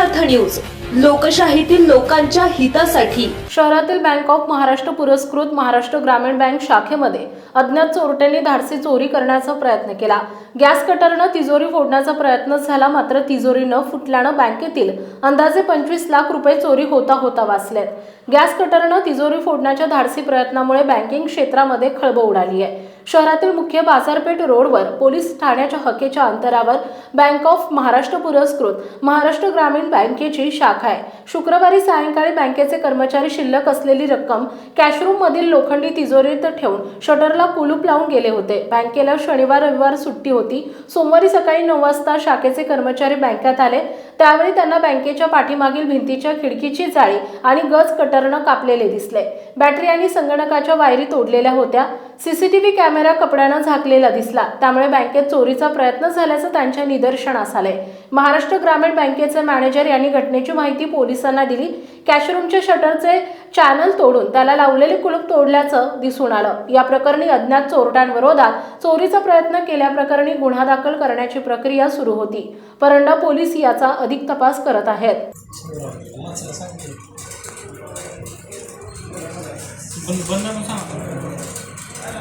News लोकशाहीतील लोकांच्या हितासाठी. शहरातील बँक ऑफ महाराष्ट्र पुरस्कृत महाराष्ट्र ग्रामीण बँक शाखेमध्ये अज्ञात चोरट्यांनी धाडसी चोरी करण्याचा प्रयत्न केला. गॅस कटरनं तिजोरी फोडण्याचा प्रयत्न झाला मात्र तिजोरी न फुटल्यानं बँकेतील अंदाजे पंचवीस लाख रुपये चोरी होता होता वाचलेत. गॅस कटरनं तिजोरी फोडण्याच्या धाडसी प्रयत्नामुळे बँकिंग क्षेत्रामध्ये खळबळ उडाली आहे. शहरातील मुख्य बाजारपेठ रोडवर पोलीस ठाण्याच्या हकेच्या अंतरावर बँक ऑफ महाराष्ट्र पुरस्कृत महाराष्ट्र ग्रामीण बँकेची शाखा आहे. शुक्रवारी सायंकाळी बँकेचे कर्मचारी शिल्लक असलेली रक्कम कॅशरूम मधील लोखंडी तिजोरीत ठेवून शटरला कुलूप लावून गेले होते. बँकेला शनिवार रविवार सुट्टी होती. सोमवारी सकाळी नऊ वाजता शाखेचे कर्मचारी बँकेत आले. त्यावेळी त्यांना बँकेच्या पाठीमागील भिंतीच्या खिडकीची जाळी आणि गज कटरनं कापलेले दिसले. बॅटरी आणि संगणकाच्या वायरी तोडलेल्या होत्या. सीसीटीव्ही कॅमेरा कपड्यानं झाकलेला दिसला. त्यामुळे बँकेत चोरीचा प्रयत्न झाल्याचं त्यांच्या निदर्शनास आलंय. महाराष्ट्र ग्रामीण बँकेचे मॅनेजर यांनी घटनेची माहिती पोलिसांना दिली. कॅशरूमच्या शटरचे चॅनल तोडून त्याला लावलेले कुलूप तोडल्याचं दिसून आलं. या प्रकरणी अज्ञात चोरट्यांविरोधात चोरीचा प्रयत्न केल्याप्रकरणी गुन्हा दाखल करण्याची प्रक्रिया सुरू होती. परंडा पोलीस याचा अधिक तपास करत आहेत.